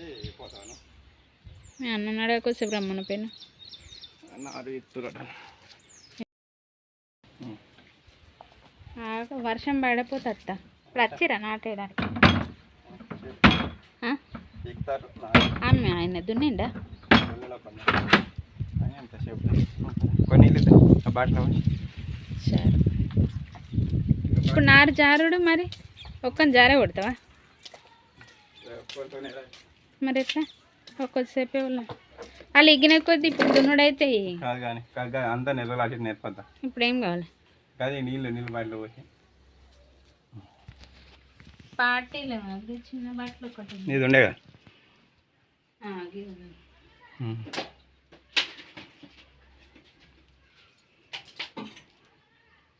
తినేసి పోతాను మీ అన్న నడకొచ్చేపు రమ్మన పైన. వర్షం పడపోతే అత్త ఇప్పుడు వచ్చిరా నాటేయడానికి. ఆమె ఆయన దున్నిండా? కొన్ని బాటిలో. సరే. ఇప్పుడు నారు జారుడు మరి? ఒక్కని జారే కొడతావా. మరి ఎట్లా ఒక్కొద్దిసేపే వాళ్ళ వాళ్ళు ఎగిన కొద్ది ఇప్పుడు దున్నుడైతే కాదు కానీ కాదు అంతా అటు నేర్పద్దా? ఇప్పుడు ఏం కావాలి? కాదు నీళ్ళు నీళ్ళు బాటిలో పోసి. పార్టీలు చిన్న బట్టలు ఒకటి ఉండే కదా.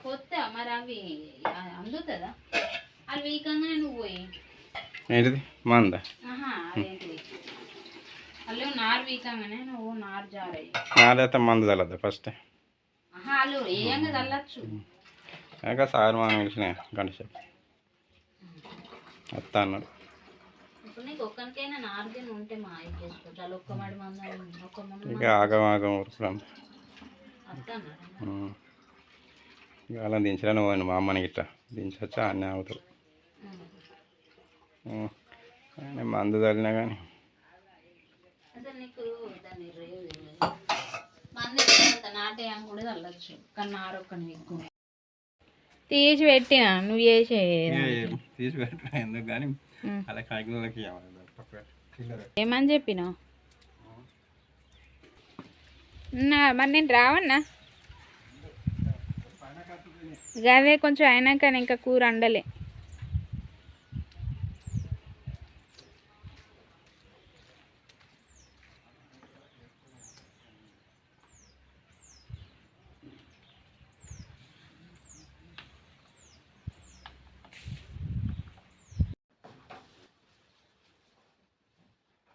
కొత్త మరి అవి ఆ, అందుతుందా? అవి వీకంగానే నువ్వు పోయి. ఏంటిది? మంద? ఆహా అదేంటిది వాళ్ళు నారు వీకంగానే నువ్వు నారు జారయ్యి నాదైతే మందు ఫస్ట్. ఇంకా సార్ మనం పిలిచిన గంట సేపు వస్తా అన్నాడు. ఇక అలా మా అమ్మని గిట్ట. దించొచ్చా? అన్నీ అవుతావు ఉం. కానీ మందు తల్లినా కానీ. తీసి పెట్టిన నువ్వు చేసే తీసి పెట్టు ఎందుకు కానీ అలా కాకిలకి ఏమని చెప్పినావు? నా మరి నేను రావన్నా? గదే కొంచెం అయినాక ఇంకా కూర అండలే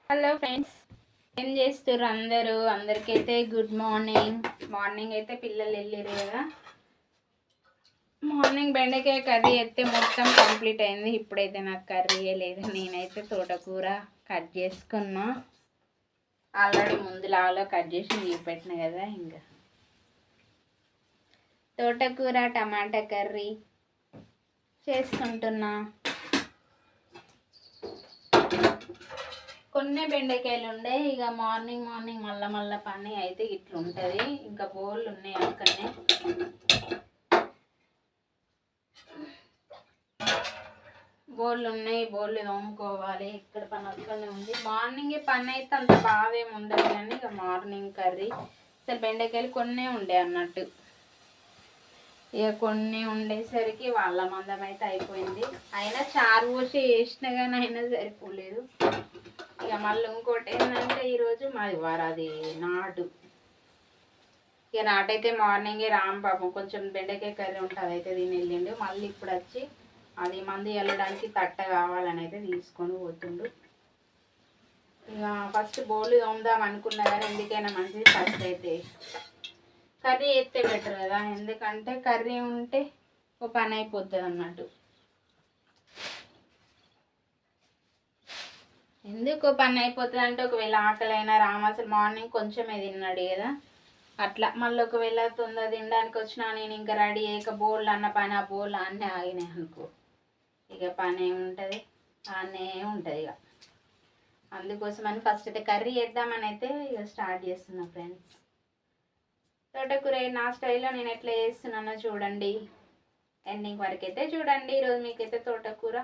హలో ఫ్రెండ్స్ ఏం చేస్తారు అందరూ? అందరికైతే గుడ్ మార్నింగ్. మార్నింగ్ అయితే పిల్లలు వెళ్ళారు కదా. మార్నింగ్ బెండకాయ కర్రీ అయితే మొత్తం కంప్లీట్ అయింది. ఇప్పుడైతే నాకు కర్రీ లేదు నేనైతే తోటకూర కట్ చేసుకున్నా. ఆల్రెడీ ముందు లావలో కట్ చేసి చూపెట్టిన కదా ఇంకా. తోటకూర టమాటా కర్రీ చేసుకుంటున్నా. కొన్ని బెండకాయలు ఉండే ఇక మార్నింగ్ మార్నింగ్ మళ్ళా మళ్ళా పని అయితే ఇట్లుంటుంది. ఇంకా బోళ్ళు ఉన్నాయి అక్కడనే. బోళ్ళు ఉన్నాయి బోళ్ళు తోముకోవాలి. ఇక్కడ పని అక్కడనే ఉంది. మార్నింగ్ పని అయితే అంత బాగా ఉండదు కానీ ఇక మార్నింగ్ కర్రీ. అసలు బెండకాయలు కొన్నే ఉండే అన్నట్టు. ఇక కొన్ని ఉండేసరికి వాళ్ళ మందం అయితే అయిపోయింది. అయినా చారు పోసి వేసినా కానీ అయినా సరిపోలేదు. ఇక మళ్ళీ ఇంకోటి ఏంటంటే ఈరోజు మాది వారాది అది నాటు. ఇక నాటైతే మార్నింగే రామ్ పాపం కొంచెం బెండకాయ కర్రీ ఉంటుంది అయితే దీని వెళ్ళిండు. మళ్ళీ ఇప్పుడు వచ్చి అది మంది వెళ్ళడానికి తట్ట కావాలని అయితే తీసుకొని పోతుండు. ఇక ఫస్ట్ బౌల్ తోముదాం అనుకున్నా కానీ ఎందుకైనా మంచిది ఫస్ట్ అయితే. కర్రీ వేస్తే బెటర్ కదా. ఎందుకంటే కర్రీ ఉంటే ఒక పని అయిపోతుంది అన్నట్టు ఎందుకు పని అయిపోతుంది అంటే ఒకవేళ ఆకలైనా రామ అసలు మార్నింగ్ కొంచెమే తిన్నాడు కదా. అట్లా మళ్ళీ ఒకవేళ తొందర తినడానికి వచ్చినా నేను ఇంకా రెడీ అయ్యాక బోళ్ళు అన్న పని ఆ బోళ్ళు అన్నీ ఆగినాయి అనుకో. ఇక పని ఏముంటుంది అనే ఉంటుంది ఇక. అందుకోసమని ఫస్ట్ అయితే కర్రీ వేద్దామని అయితే ఇక స్టార్ట్ చేస్తున్నా ఫ్రెండ్స్ తోటకూర నా స్టైల్లో నేను ఎట్లా చేస్తున్నానో చూడండి. ఎండింగ్ వరకు అయితే చూడండి. ఈరోజు మీకైతే తోటకూర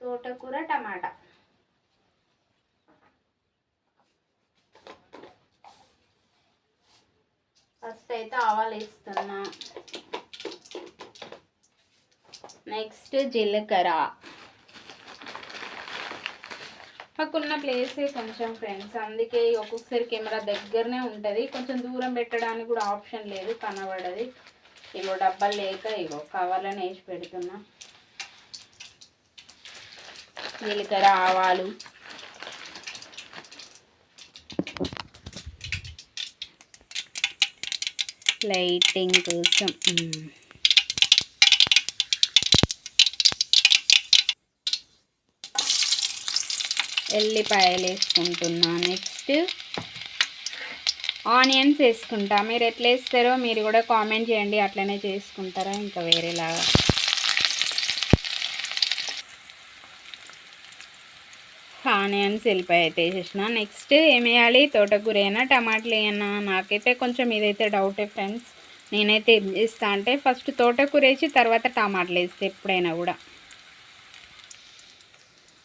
తోటకూర టమాటా. ఫస్ట్ అయితే ఆవాలు వేస్తున్నా. నెక్స్ట్ జీలకర్ర. మాకున్న ప్లేసే కొంచెం ఫ్రెండ్స్ అందుకే ఒక్కొక్కసారి కెమెరా దగ్గరనే ఉంటుంది. కొంచెం దూరం పెట్టడానికి కూడా ఆప్షన్ లేదు కనబడది. ఇగో డబ్బాలు లేక ఇగో కవర్లను వేసి పెడుతున్నా. జీలకర్ర ఆవాలు. లైటింగ్ కోసం. ఎల్లిపాయలు వేసుకుంటున్నా నెక్స్ట్. ఆనియన్స్ వేసుకుంటా. మీరు ఎట్లా వేస్తారో మీరు కూడా కామెంట్ చేయండి. అట్లనే చేసుకుంటారా? ఇంకా వేరేలాగా. ఆనియన్స్ వెళ్ళిపోయి అయితే వేసేసిన. నెక్స్ట్ ఏం వేయాలి? తోటకూర అయినా టమాటాలు అయినా నాకైతే కొంచెం ఇదైతే డౌటే ఫ్రెండ్స్ నేనైతే ఏం చేస్తా అంటే ఫస్ట్ తోటకూర వేసి తర్వాత టమాటాలు వేస్తే ఎప్పుడైనా కూడా.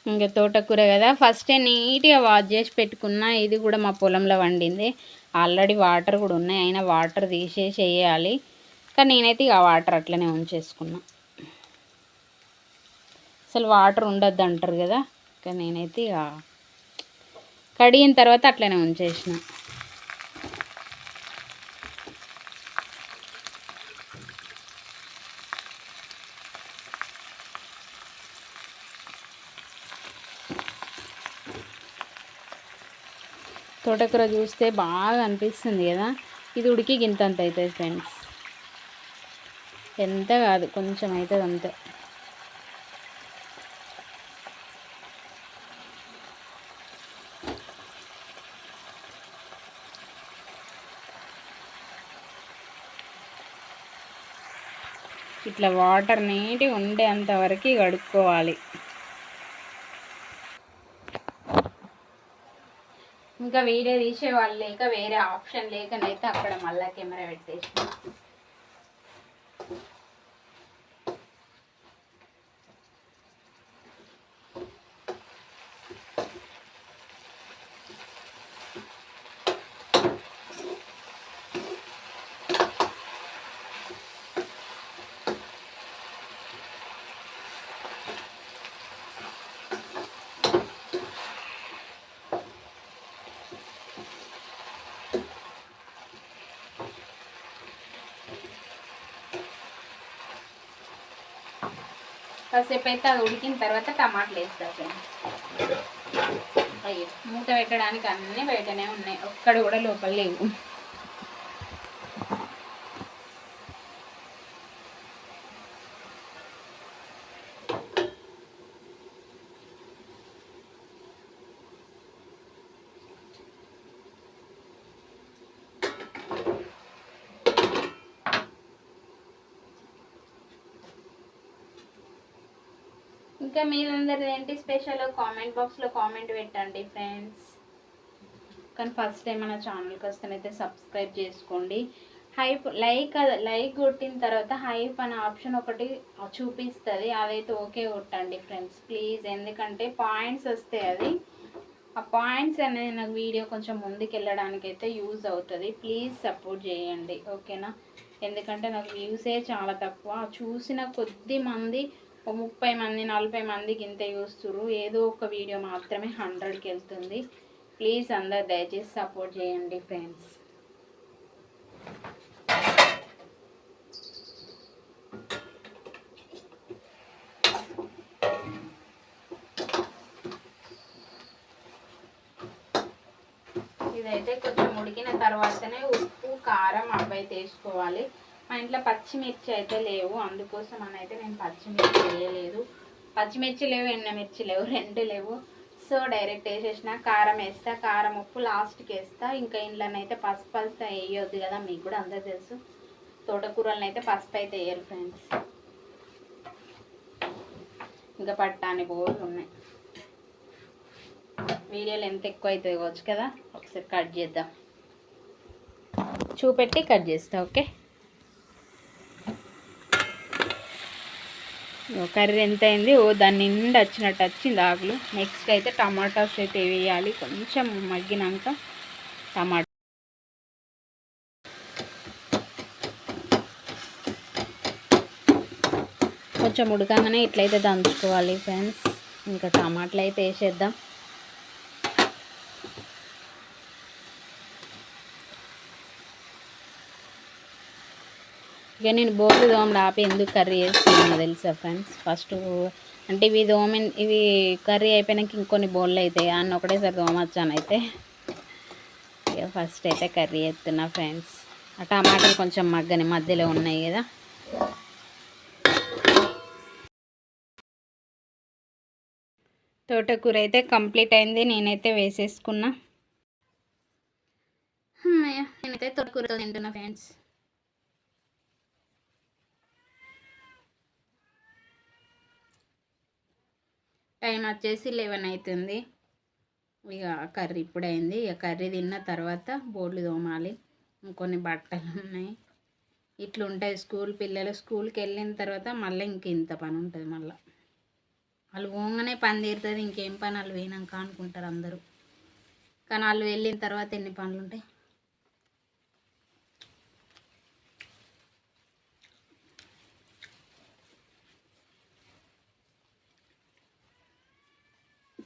ఇంకా తోటకూర కదా. ఫస్టే నీట్గా వాష్ చేసి పెట్టుకున్న. ఇది కూడా మా పొలంలో వండింది. ఆల్రెడీ వాటర్ కూడా ఉన్నాయి. అయినా వాటర్ తీసేసి వేయాలి. కానీ నేనైతే ఇక వాటర్ అట్లనే ఉంచేసుకున్నా. అసలు వాటర్ ఉండద్దు అంటారు కదా. కానీ నేనైతే ఇక కడిగిన తర్వాత అట్లనే ఉంచేసిన. తోటకూర చూస్తే బాగా అనిపిస్తుంది కదా. ఇది ఉడికి గింత అంత అవుతుంది ఫ్రెండ్స్ ఎంత కాదు కొంచెం అవుతుంది అంతే. ఇట్లా వాటర్ నీటి ఉండేంత వరకు కడుక్కోవాలి. ఇంకా వీడియో తీసే వాళ్ళు లేక వేరే ఆప్షన్ లేకనైతే అక్కడ మళ్ళా కెమెరా పెట్టేసి కాసేపు అయితే అది ఉడికిన తర్వాత టమాటాలు వేస్తా ఫ్రెండ్స్ అయ్యో మూత పెట్టడానికి అన్నీ బయటనే ఉన్నాయి. ఒక్కడ కూడా లోపల లేవు. ఇంకా మీరందరు ఏంటి స్పెషల్ కామెంట్ బాక్స్లో కామెంట్ పెట్టండి ఫ్రెండ్స్ కానీ ఫస్ట్ టైం మన ఛానల్కి వస్తేనైతే సబ్స్క్రైబ్ చేసుకోండి. హైప్ లైక్ లైక్ కొట్టిన తర్వాత హైప్ అనే ఆప్షన్ ఒకటి చూపిస్తుంది. అదైతే ఓకే కొట్టండి ఫ్రెండ్స్ ప్లీజ్ ఎందుకంటే పాయింట్స్ వస్తాయి అది. ఆ పాయింట్స్ అనేది నాకు వీడియో కొంచెం ముందుకు వెళ్ళడానికి అయితే యూజ్ అవుతుంది. ప్లీజ్ సపోర్ట్ చేయండి ఓకేనా ఎందుకంటే నాకు వ్యూసే చాలా తక్కువ. చూసిన కొద్ది మంది ఒక ముప్పై మంది నలభై మందికి ఇంత చూస్తున్నారు ఏదో ఒక వీడియో మాత్రమే హండ్రెడ్కి వెళ్తుంది. ప్లీజ్ అందరు దయచేసి సపోర్ట్ చేయండి ఫ్రెండ్స్. ఇదైతే కొంచెం ఉడికిన తర్వాతనే ఉప్పు కారం అబ్బాయి తీసుకోవాలి. మా ఇంట్లో పచ్చిమిర్చి అయితే లేవు. అందుకోసం అని అయితే నేను పచ్చిమిర్చి వేయలేదు. పచ్చిమిర్చి లేవు ఎండమిర్చి లేవు రెండు లేవు. సో డైరెక్ట్ వేసేసిన కారం వేస్తా కారం ఉప్పు లాస్ట్కి వేస్తా. ఇంకా ఇంట్లోనైతే పసుపు పసుపు వేయొద్దు కదా మీకు కూడా అందరూ తెలుసు. తోటకూరలను అయితే పసుపు అయితే వేయరు ఫ్రెండ్స్. ఇంకా పట్టాని బోర్లు ఉన్నాయి. వీడియోలు ఎంత ఎక్కువ అవుతుంది కావచ్చు కదా ఒకసారి కట్ చేద్దాం. చూపెట్టి కట్ చేస్తా ఓకే? కర్రీ ఎంత అయింది ఓ దాని నిండా వచ్చినట్టు వచ్చింది ఆకులు. నెక్స్ట్ అయితే టమాటాస్ అయితే వేయాలి. కొంచెం మగ్గినాక టమాటా. కొంచెం ఉడకంగానే ఇట్లయితే దంచుకోవాలి ఫ్రెండ్స్ ఇంకా టమాటాలు అయితే వేసేద్దాం. ఇక నేను బోర్లు దోమలు ఆపి ఎందుకు కర్రీ చేస్తున్నాను తెలుసా ఫ్రెండ్స్ ఫస్ట్ అంటే ఇవి దోమ ఇవి కర్రీ అయిపోయినాక ఇంకొన్ని బోళ్ళు అవుతాయి అన్న ఒకటేసారి దోమచ్చాను అయితే. ఇక ఫస్ట్ అయితే కర్రీ చేస్తున్నా ఫ్రెండ్స్ ఆ టమాటాలు కొంచెం మగ్గని మధ్యలో ఉన్నాయి కదా. తోటకూర అయితే కంప్లీట్ అయింది నేనైతే వేసేసుకున్నా. నేనైతే తోటకూరతో తింటున్నా ఫ్రెండ్స్ టైం వచ్చేసి లెవెన్ అవుతుంది. ఇక కర్రీ ఇప్పుడైంది. ఇక కర్రీ తిన్న తర్వాత బోర్లు తోమాలి. ఇంకొన్ని బట్టలు ఉన్నాయి. ఇట్లుంటాయి స్కూల్ పిల్లలు స్కూల్కి వెళ్ళిన తర్వాత మళ్ళీ ఇంక ఇంత పని ఉంటుంది మళ్ళీ. వాళ్ళు పోగానే పని తీరుతుంది. ఇంకేం పని వాళ్ళు పోయినాక అనుకుంటారు అందరూ. కానీ వాళ్ళు వెళ్ళిన తర్వాత ఎన్ని పనులు ఉంటాయి?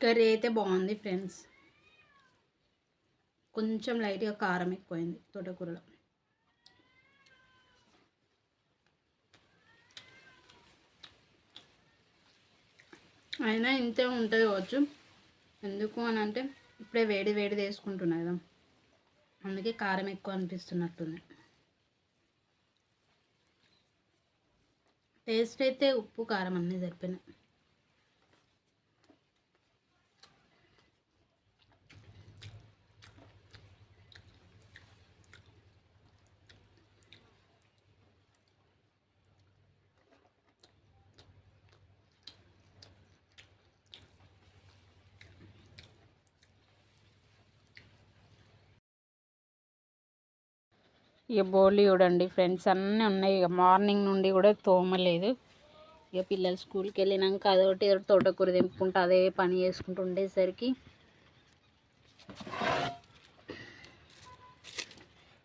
కర్రీ అయితే బాగుంది ఫ్రెండ్స్. కొంచెం లైట్గా కారం ఎక్కువైంది తోటకూరలో. అయినా ఇంతే ఉంటుంది కావచ్చు. ఎందుకు అని అంటే ఇప్పుడే వేడి వేడి వేసుకుంటున్నా కదా. అందుకే కారం ఎక్కువ అనిపిస్తున్నట్టుంది. టేస్ట్ అయితే ఉప్పు కారం అన్నీ సరిపోయినాయి. ఇక బోళ్ళు చూడండి ఫ్రెండ్స్ అన్నీ ఉన్నాయి. ఇక మార్నింగ్ నుండి కూడా తోమలేదు. ఇక పిల్లలు స్కూల్కి వెళ్ళినాక అదొకటి తోటకూర తెంపుకుంటూ అదే పని చేసుకుంటూ ఉండేసరికి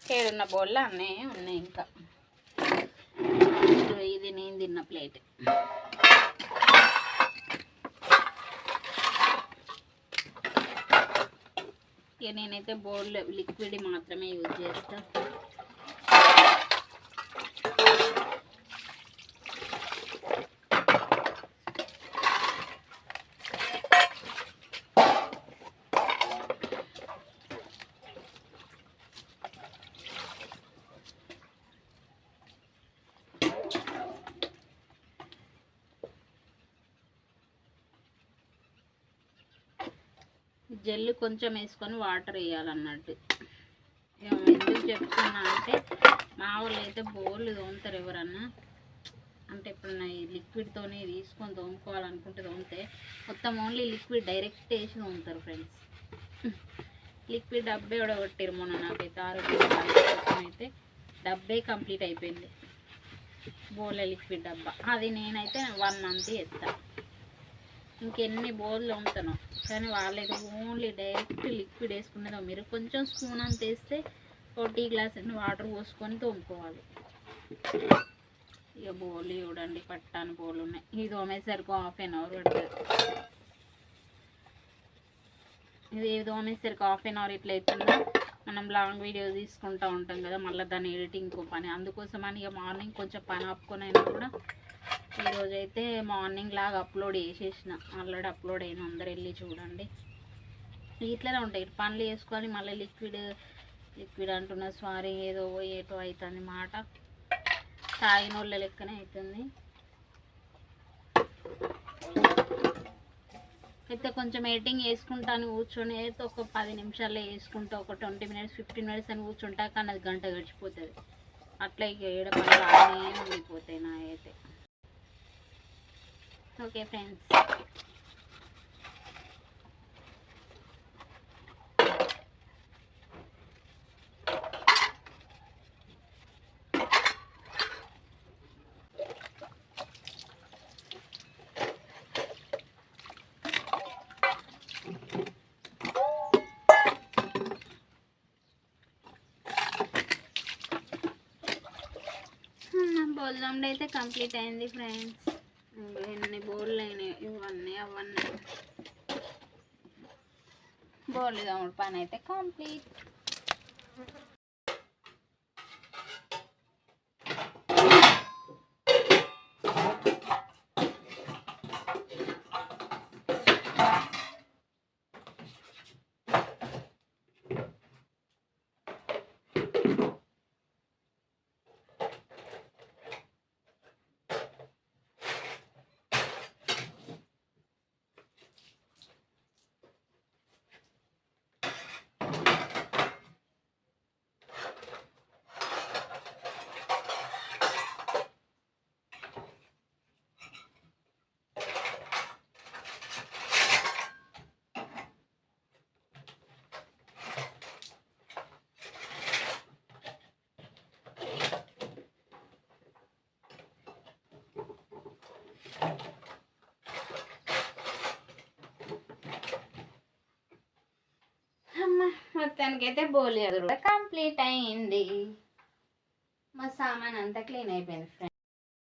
ఏడున్న బోళ్ళు అన్నీ ఉన్నాయి ఇంకా. ఇది నేను తిన్న ప్లేట్. ఇక నేనైతే బౌల్ లిక్విడ్ మాత్రమే యూజ్ చేస్తాను జెల్ కొంచెం వేసుకొని వాటర్ వేయాలన్నట్టు. ఎందుకు చెప్తున్నా అంటే మా వాళ్ళు అయితే బోర్లు తోముతారు ఎవరన్నా. అంటే ఇప్పుడు నా ఈ లిక్విడ్తోనే తీసుకొని తోముకోవాలనుకుంటే తోమితే మొత్తం ఓన్లీ లిక్విడ్ డైరెక్ట్ వేసి తోముతారు ఫ్రెండ్స్. లిక్విడ్ డబ్బే ఉడగొట్టారు మొన్న నాకైతే ఆరోగ్యం అయితే డబ్బే కంప్లీట్ అయిపోయింది. బోలే లిక్విడ్ డబ్బా. అది నేనైతే వన్ మంత్ ఎత్తాను ఇంకెన్ని బోర్లు ఉంటాను కానీ వాళ్ళైతే ఓన్లీ డైరెక్ట్ లిక్విడ్ వేసుకునేదో మీరు కొంచెం స్పూన్ అంత వేస్తే ఒక టీ గ్లాస్ అన్ని వాటర్ పోసుకొని తోముకోవాలి. ఇక బోర్లు చూడండి పట్టాను బోర్లు ఉన్నాయి. ఇది తోమేసరికి హాఫ్ అన్ అవర్ పడుతుంది. ఇది తోమేసరికి హాఫ్ అన్ అవర్ ఇట్లా అవుతుందా మనం లాంగ్ వీడియో తీసుకుంటూ ఉంటాం కదా మళ్ళీ దాని ఎడిటింగ్ పని. అందుకోసమని ఇక మార్నింగ్ కొంచెం పని ఆపుకొని అయినా కూడా ఈరోజు అయితే మార్నింగ్ లాగా అప్లోడ్ చేసేసిన. ఆల్రెడీ అప్లోడ్ అయిన అందరు వెళ్ళి చూడండి. ఇట్లనే ఉంటాయి. పనులు వేసుకొని మళ్ళీ లిక్విడ్ లిక్విడ్ అంటున్న సారీ ఏదో ఏటో అవుతుంది మాట. తాగిన వాళ్ళ లెక్కనే అవుతుంది అయితే కొంచెం ఎడిటింగ్ వేసుకుంటాను కూర్చొని అయితే ఒక పది నిమిషాల్లో వేసుకుంటా ఒక ట్వంటీ మినిట్స్ ఫిఫ్టీన్ మినిట్స్ అని కూర్చుంటా కానీ అది గంట గడిచిపోతుంది. అట్లా ఇక ఏడ పనులు ఆడనే ఉండిపోతాయి నా అయితే ఓకే ఫ్రెండ్స్ బోల్దాంలో అయితే కంప్లీట్ అయింది ఫ్రెండ్స్ ఎన్ని బోర్లు అయినాయి ఇవన్నీ అవన్నీ. బోర్లు తమ్ముడు పని అయితే కంప్లీట్. మొత్తానికైతే బోలి కంప్లీట్ అయింది. మా సామాన్ అంతా క్లీన్ అయిపోయింది ఫ్రెండ్స్